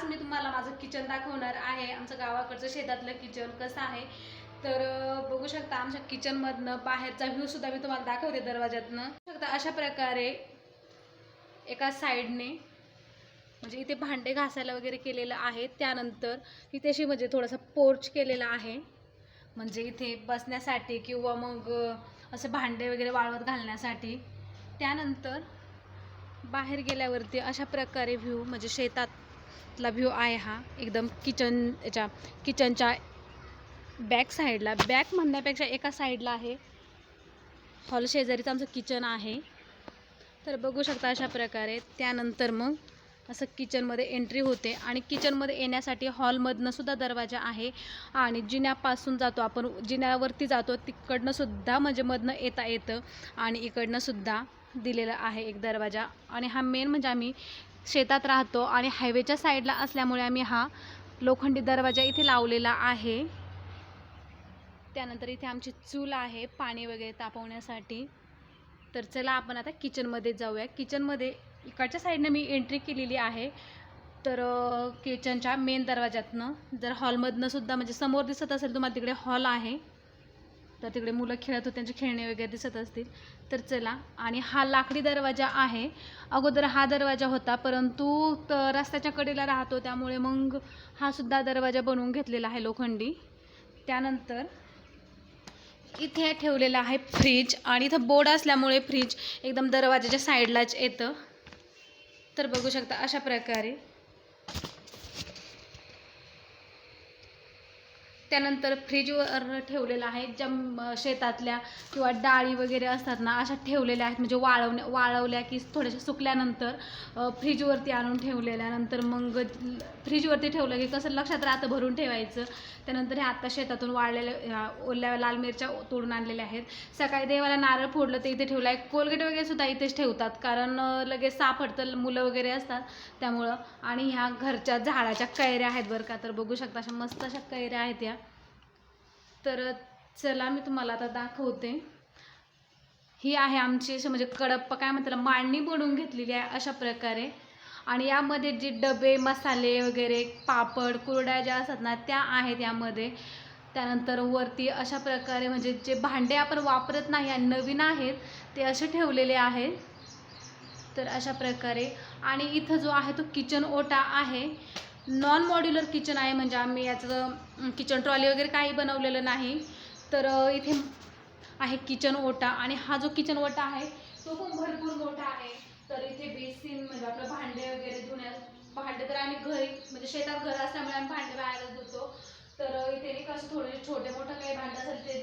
आज मी तुम्हाला माझं किचन दाखवणार आहे. आमचं गावाकडचं शेतातलं किचन कसं आहे. तर बघू शकता आमच्या किचनमधनं बाहेरचा व्ह्यूसुद्धा मी तुम्हाला दाखवते दरवाज्यातनं. बघू शकता अशा प्रकारे एका साईडने म्हणजे इथे भांडे घासायला वगैरे केलेलं आहे. त्यानंतर इथे अशी म्हणजे थोडासा पोर्च केलेला आहे. म्हणजे इथे बसण्यासाठी किंवा मग असं असे भांडे वगैरे वाळवत घालण्यासाठी. त्यानंतर बाहेर गेल्यावरती अशा प्रकारे व्ह्यू म्हणजे शेतात ला व्ह्यू आहे हा. एकदम किचन याच्या किचनच्या बॅक साईडला बॅक म्हणण्यापेक्षा एका साईडला आहे. हॉल शेजारीचं आमचं किचन आहे. तर बघू शकता अशा प्रकारे. त्यानंतर मग असं किचनमध्ये एंट्री होते. आणि किचनमध्ये येण्यासाठी हॉलमधनंसुद्धा दरवाजा आहे. आणि जिन्यापासून जातो आपण जिन्यावरती जातो तिकडनंसुद्धा म्हणजे मधनं येता येतं. आणि इकडनंसुद्धा दिलेला आहे एक दरवाजा. आणि हा मेन म्हणजे आम्ही शेतात राहतो आणि हायवेच्या साईडला असल्यामुळे आम्ही हा लोखंडी दरवाजा इथे लावलेला आहे. त्यानंतर इथे आमची चूल आहे पाणी वगैरे तापवण्यासाठी. तर चला आपण आता किचनमध्ये जाऊया. किचनमध्ये इकडच्या साईडनं मी एंट्री केलेली आहे. तर किचनच्या मेन दरवाज्यातनं जर हॉलमधनं सुद्धा म्हणजे समोर दिसत असेल तुम्हाला तिकडे हॉल आहे. तर तिकडे मुलं खेळत होते त्यांचे खेळणे वगैरे दिसत असतील. तर चला. आणि हा लाकडी दरवाजा आहे. अगोदर हा दरवाजा होता परंतु रस्त्याच्या कडेला राहतो त्यामुळे मग हा सुद्धा दरवाजा बनवून घेतलेला आहे लोखंडी. त्यानंतर इथे ठेवलेला आहे फ्रीज आणि इथं बोर्ड असल्यामुळे फ्रीज एकदम दरवाजाच्या साईडलाच येतं. तर बघू शकता अशा प्रकारे. त्यानंतर फ्रीजवर ठेवलेलं आहे ज्या शेतातल्या किंवा डाळी वगैरे असतात ना अशा ठेवलेल्या आहेत. म्हणजे वाळवण्या वाळवल्या की थोड्याशा सुकल्यानंतर फ्रीजवरती आणून ठेवलेल्या नंतर मग फ्रीजवरती ठेवलं की कसं लक्षात राहतं भरून ठेवायचं. त्यानंतर हे आत्ता शेतातून वाळलेल्या ह्या ओल्या लाल मिरच्या तोडून आणलेल्या आहेत. सकाळी देवाला नारळ फोडलं ते इथे ठेवलं. आहे कोलगेट वगैरे सुद्धा इथेच ठेवतात कारण लगेच लगेच सापडतं मुलं वगैरे असतात त्यामुळं. आणि ह्या घरच्या झाडाच्या कैऱ्या आहेत बरं का तर बघू शकता अशा मस्त अशा कैऱ्या आहेत या. तर चला मी तुम्हाला आता दाखवते. ही आहे आमची अशी म्हणजे कडप्पा काय म्हणतात मांडणी बनवून घेतलेली आहे अशा प्रकारे. आणि यामध्ये जे डबे मसाले वगैरे पापड कुरड्या ज्या असतात ना त्या आहेत यामध्ये. त्यानंतर वरती अशा प्रकारे म्हणजे जे भांडे आपण वापरत नाही आणि नवीन आहेत ते असे ठेवलेले आहेत. तर अशा प्रकारे. आणि इथं जो आहे तो किचन ओटा आहे. नॉन मॉड्युलर किचन आहे म्हणजे आम्ही याचं किचन ट्रॉली वगैरे काही बनवलेलं नाही. तर इथे आहे किचन ओटा. आणि हा जो किचन ओटा आहे तो पण भरपूर मोठा आहे तर इथे बेसिन म्हणजे आपलं भांडे वगैरे धुण्या भांडे तर आम्ही घरी म्हणजे शेतात घर असल्यामुळे आम्ही भांडे बाहेरच धुतो. तर इथे कसं थोडे छोटे मोठं काही भांडं असेल ते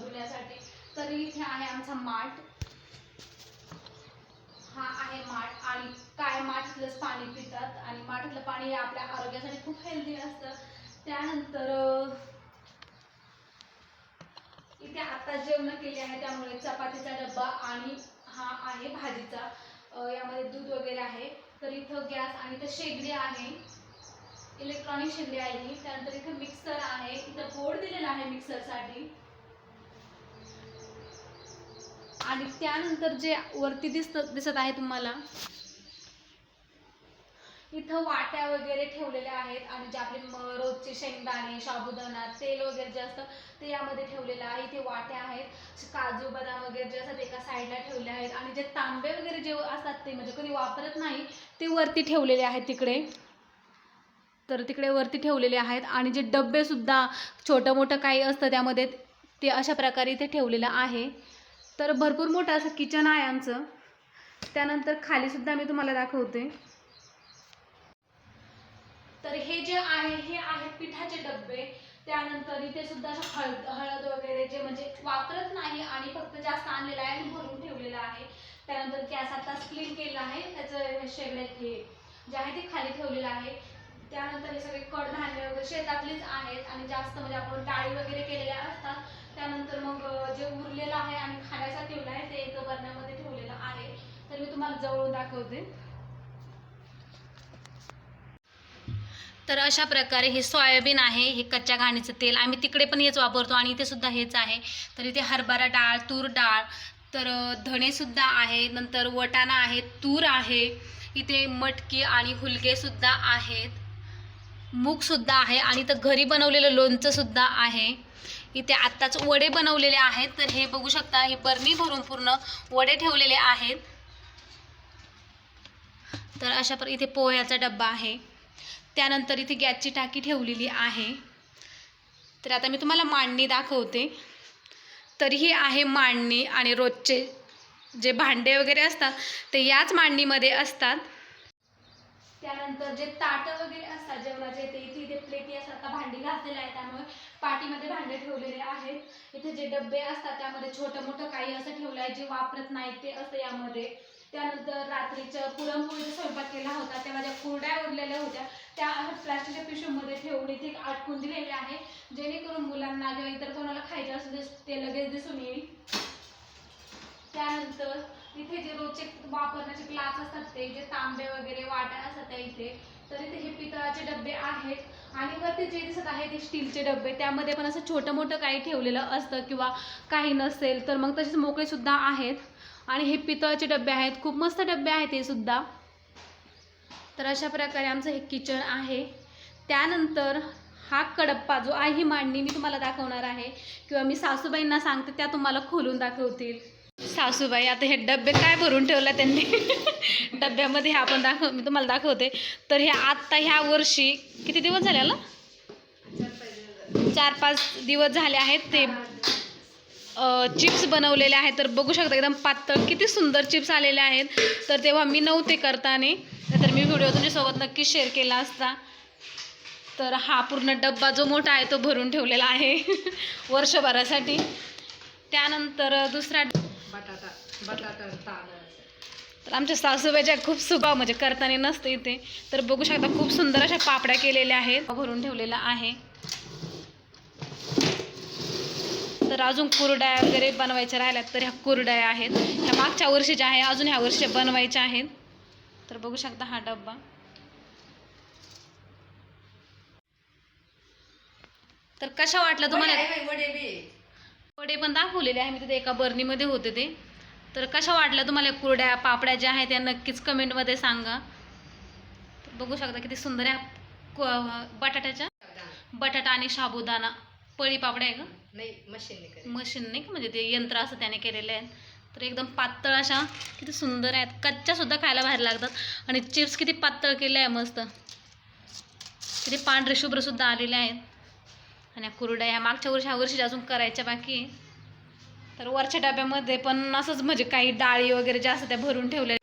धुण्यासाठी तर इथे आहे आमचा माठ. हा आहे माठ आणि काय माठातलंच पाणी पितात आणि माठातलं पाणी आपल्या आरोग्यासाठी खूप हेल्दी असतं. त्यानंतर इथे आता जेवण केली आहे त्यामुळे चपातीचा डब्बा आणि हा आहे भाजीचा. यामध्ये दूध वगैरे आहे. तर इथं गॅस आणि इथं शेगडी आहे. इलेक्ट्रॉनिक शेगडी आहे ही. त्यानंतर इथं मिक्सर आहे. इथं बोर्ड दिलेला आहे मिक्सरसाठी आणि त्यानंतर जे वरती दिसत दिसत आहे तुम्हाला इथं वाट्या वगैरे ठेवलेल्या आहेत आणि जे आपले म- रोजचे शेंगदाणे साबुदाणा तेल वगैरे जे असतं ते यामध्ये ठेवलेलं आहे. इथे वाट्या आहेत काजू बदाम वगैरे जे असतात एका साईडला ठेवले आहेत. आणि जे तांबे वगैरे जे असतात ते म्हणजे कोणी वापरत नाही ते वरती ठेवलेले आहेत तिकडे. तर तिकडे वरती ठेवलेले आहेत. आणि जे डब्बेसुद्धा छोटं मोठं काही असतं त्यामध्ये ते अशा प्रकारे इथे ठेवलेलं आहे. तर भरपूर मोठं असं किचन आहे आमचं. त्यानंतर खालीसुद्धा मी तुम्हाला दाखवते. तर हे जे आहे हे आहेत पिठाचे डब्बे त्यानंतर इथे सुद्धा हळद हळद वगैरे जे म्हणजे वापरत नाही आणि फक्त जास्त आणलेलं आहे आणि भरून ठेवलेलं आहे. त्यानंतर गॅस आता क्लीन केलेला आहे. त्याचं शेगड्यात हे जे आहे ते खाली ठेवलेलं आहे. त्यानंतर हे सगळे कडधान्य वगैरे शेतातलेच आहेत आणि जास्त म्हणजे आपण डाळी वगैरे केलेल्या असतात. त्यानंतर मग जे उरलेलं आहे आणि खाण्यासाठी ठेवलं आहे ते एका बरण्यामध्ये ठेवलेलं आहे. तर मी तुम्हाला जवळून दाखवते. तर अशा प्रकारे हे सोयाबीन आहे हे कच्च्या घाणीचं तेल आम्ही तिकडे पण हेच वापरतो आणि इथे सुद्धा हेच आहे. तर इथे हरभरा डाळ तूर डाळ तर धणेसुद्धा आहे नंतर वटाणा आहे तूर आहे इथे मटकी आणि हुलगेसुद्धा आहेत. मूगसुद्धा आहे आणि इथं घरी बनवलेलं लोणचंसुद्धा आहे. इथे आत्ताच वडे बनवलेले आहेत. तर हे बघू शकता हे बर्मी भरून पूर्ण वडे ठेवलेले आहेत. तर अशा पर इथे पोह्याचा डब्बा आहे. त्यानंतर इथे गॅसची टाकी ठेवलेली आहे. तर आता मी तुम्हाला मांडणी दाखवते. तर ही आहे मांडणी आणि रोजचे जे भांडे वगैरे असतात ते याच मांडणीमध्ये असतात. त्यानंतर जे ताटं वगैरे असतात जेवणाचे ते इथे इथे प्लेटी असतात. आता भांडी घातलेले आहे त्यामुळे पाटीमध्ये भांडे ठेवलेले आहेत. इथे जे डबे असतात त्यामध्ये छोटं मोठं काही असं ठेवलं आहे जे वापरत नाही ते असं यामध्ये. त्यानंतर रात्रीचं पुरणपोळीचा स्वयंपाक केला होता. तेव्हा ज्या कुरड्या उरलेल्या होत्या. त्या प्लास्टिकच्या पिशवीमध्ये ठेवून इथे अटकून दिलेले आहे. जेणेकरून मुलांना किंवा इतर कोणाला खायचं असेल ते लगेच दिसून येईल. त्यानंतर इथे जे रोजचे वापरण्याचे ग्लास असतात ते जे तांबे वगैरे वाट्या असतात त्या इथे तर इथे हे पितळाचे डबे आहेत. आणि वरती जे दिसत आहे ते स्टीलचे डबे. त्यामध्ये पण असं छोटं मोठं काही ठेवलेलं असतं किंवा काही नसेल तर मग तसेच मोकळे सुद्धा आहेत. आणि हे पितळाचे डबे आहेत. खूप मस्त डबे आहेत हे सुद्धा. तर अशा प्रकारे आमचं हे किचन आहे. त्यानंतर हा कडप्पा जो आहे ही मांडणी मी तुम्हाला दाखवणार आहे किंवा मी सासूबाईंना सांगते त्या तुम्हाला खोलून दाखवतील. सासूबाई आता हे डबे काय भरून ठेवला त्यांनी? डब्यामध्ये हे आपण दाखव मी तुम्हाला दाखवते. तर हे आत्ता ह्या वर्षी किती दिवस झाले ना चार पाच दिवस झाले आहेत ते. चिप्स बनवलेले आहेत. तर बघू शकता एकदम पातळ किती सुंदर चिप्स आलेले आहेत. तर तेव्हा मी नव्हते करताने तर मी व्हिडिओ तुमच्यासोबत नक्की शेअर केला असता. तर हा पूर्ण डब्बा जो मोठा आहे तो भरून ठेवलेला आहे. वर्षभरासाठी. त्यानंतर दुसरा बटाटा बटाटा तर आमच्या सासूबाईच्या खूप सुगा म्हणजे करताना नसते इथे. तर बघू शकता खूप सुंदर अशा पापड्या केलेल्या आहेत. भरून ठेवलेला आहे. तर अजून कुरड्या वगैरे बनवायच्या राहिल्यात तर ह्या कुरड्या आहेत. ह्या मागच्या वर्षीच्या आहे अजून ह्या वर्षी बनवायच्या आहेत. तर बघू शकता हा डब्बा. तर कशा वाटलं तुम्हाला? वडे पण दाखवलेले आहे मी तिथे एका बर्नीमध्ये होते ते. तर कशा वाटल्या तुम्हाला कुरड्या पापड्या ज्या आहेत त्या नक्कीच कमेंटमध्ये सांगा. बघू शकता किती सुंदर आहे बटाट्याच्या. बटाटा आणि साबुदाणा पळी पापड्या आहे का? नाही मशीन करे मशीन नाही का? म्हणजे ते यंत्र असं त्याने केलेले आहेत तर एकदम पातळ अशा किती सुंदर आहेत. कच्च्या सुद्धा खायला बाहेर लागतात. आणि चिप्स किती पातळ केले आहे मस्त. किती पांढरे शुभ्र सुद्धा आलेले आहेत. आणि कुरड्या ह्या मागच्या वर्षी ह्या वर्षी अजून करायच्या बाकी आहे. तर वरच्या डब्यामध्ये पण असंच म्हणजे काही डाळी वगैरे ज्या असतात त्या भरून ठेवल्या.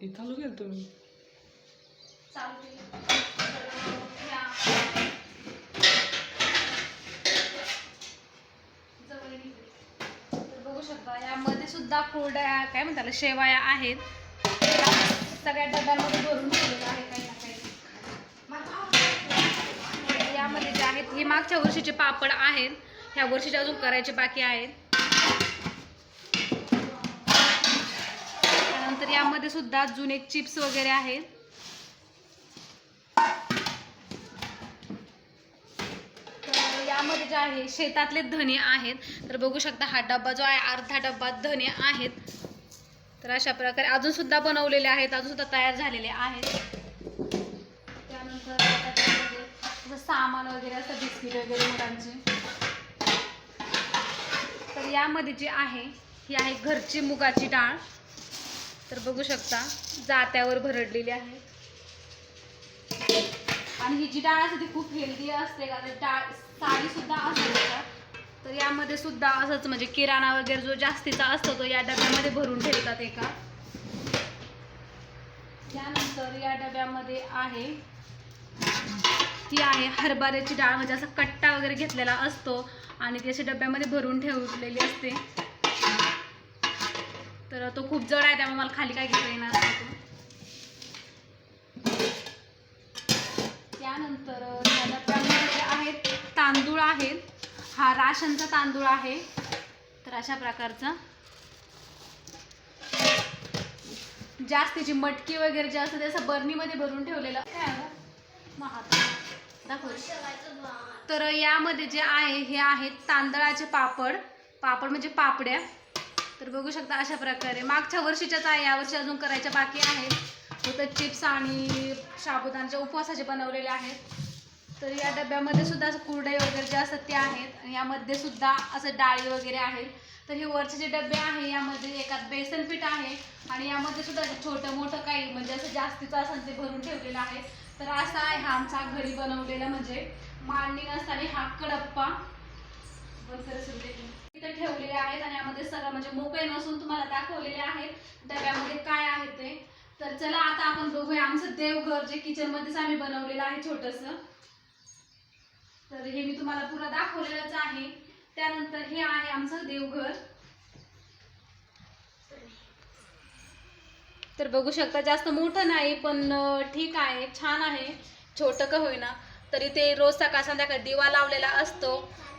तुम्ही चालू केलं. तर, ह्या- जवळ येईल. तर बघू शकता यामध्ये सुद्धा कुरड्या काय म्हणतात शेवाया आहेत. सगळ्या डब्यांमध्ये भरून ठेवलेलं आहे काही ना काही. यामध्ये जे आहेत हे मागच्या वर्षीचे पापड आहेत. ह्या वर्षीचे अजून करायचे बाकी आहेत. त्यानंतर यामध्ये सुद्धा जुने चिप्स वगैरे आहेत. यामध्ये जे आहे शेतातले धने आहेत. तर बघू शकता हा डब्बा जो आहे अर्धा डब्बा धने आहेत. तर अशा प्रकारे अजून सुद्धा बनवलेले आहेत अजून सुद्धा तयार झालेले आहेत. त्यानंतर त्याच्यामध्ये सामान वगैरे असं बिस्किट वगैरे मुलांचे. तर यामध्ये जी आहे ही आहे घरची मुगाची डाळ. तर बघू शकता जात्यावर भरडलेली आहे. आणि ही जी डाळ असते ती खूप हेल्दी असते का तर डाळ साडी सुद्धा असते. तर यामध्ये सुद्धा असंच म्हणजे किराणा वगैरे जो जास्तीचा असतो तो या डब्यामध्ये भरून ठेवतात एका. त्यानंतर या डब्यामध्ये आहे ती आहे हरभऱ्याची डाळ म्हणजे असा कट्टा वगैरे घेतलेला असतो आणि ती अशी डब्यामध्ये भरून ठेवलेली असते. तर तो खूप जड आहे त्यामुळे मला खाली काय घेता येणार तो. त्यानंतर तांदूळ आहेत. हा राशनचा तांदूळ आहे. तर अशा प्रकारचा. जास्तीची मटकी वगैरे जे असतं ते असं बर्नीमध्ये भरून ठेवलेलं. काय महाग. दाखव. तर यामध्ये जे आहे हे आहेत तांदळाचे पापड. पापड म्हणजे पापड्या. तर बघू शकता अशा प्रकारे. मागच्या वर्षीच्याच आहे यावर्षी अजून करायच्या बाकी आहेत. होतं चिप्स आणि साबुदाण्याचे उपवासाचे बनवलेले आहेत. तर या डब्यामध्ये सुद्धा असं कुरडई वगैरे जे असतात ते आहेत. आणि यामध्ये सुद्धा असं डाळी वगैरे आहेत. तर हे वरचे जे डबे आहे यामध्ये एकात बेसन पीठ आहे. आणि यामध्ये सुद्धा छोटं मोठं काही म्हणजे असं जास्तीचं असं ते भरून ठेवलेलं आहे. तर असा आहे हा आमचा घरी बनवलेला म्हणजे मांडणी नसताना हा कडप्पा. बंद इथे ठेवलेले आहेत आणि यामध्ये सगळं म्हणजे मोकळे नसून तुम्हाला दाखवलेले आहेत डब्यामध्ये काय आहे ते. तर चला आता आपण बघूया आमचं देवघर जे किचनमध्येच आम्ही बनवलेलं आहे छोटंसं. तर हे मी तुम्हाला पुन्हा दाखवलेलंच आहे. त्यानंतर हे आहे आमचं देवघर. तर बघू शकता जास्त मोठं नाही पण ठीक आहे छान आहे. छोटं का होईना. तरी ते रोज सकाळ संध्याकाळ दिवा लावलेला असतो.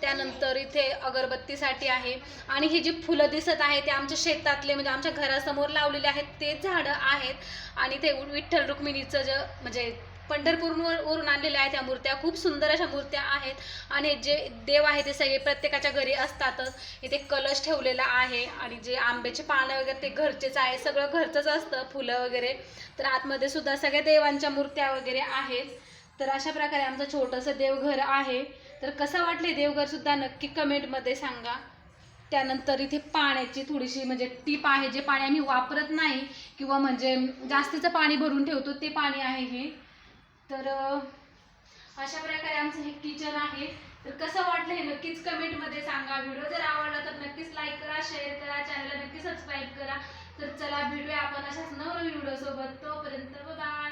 त्यानंतर इथे अगरबत्तीसाठी आहे. आणि ही जी फुलं दिसत आहे ते आमच्या शेतातले म्हणजे आमच्या घरासमोर लावलेले आहेत ते झाडं आहेत. आणि ते विठ्ठल रुक्मिणीचं जे म्हणजे पंढरपूरवर वरून आणलेल्या आहेत त्या मूर्त्या. खूप सुंदर अशा मूर्त्या आहेत. आणि जे देव आहे ते सगळे प्रत्येकाच्या घरी असतातच. इथे कलश ठेवलेला आहे आणि जे आंब्याचे पानं वगैरे ते घरचेच आहे. सगळं घरचंच असतं फुलं वगैरे. तर आतमध्ये सुद्धा सगळ्या देवांच्या मूर्त्या वगैरे आहेत. तर अशा प्रकारे आमचं छोटंसं देवघर आहे. तर कसं वाटले देवघरसुद्धा नक्की कमेंटमध्ये सांगा. त्यानंतर इथे पाण्याची थोडीशी म्हणजे टीप आहे. जे पाणी आम्ही वापरत नाही किंवा म्हणजे जास्तीचं पाणी भरून ठेवतो ते पाणी आहे हे. तर अशा प्रकारे आमचं हे किचन आहे. तर कसं वाटलं हे नक्कीच कमेंटमध्ये सांगा. व्हिडिओ जर आवडला तर नक्कीच लाईक करा शेअर करा चॅनलला नक्की सबस्क्राईब करा. तर चला भेटूया आपण अशाच नवनवीन व्हिडिओ सोबत. तोपर्यंत बाय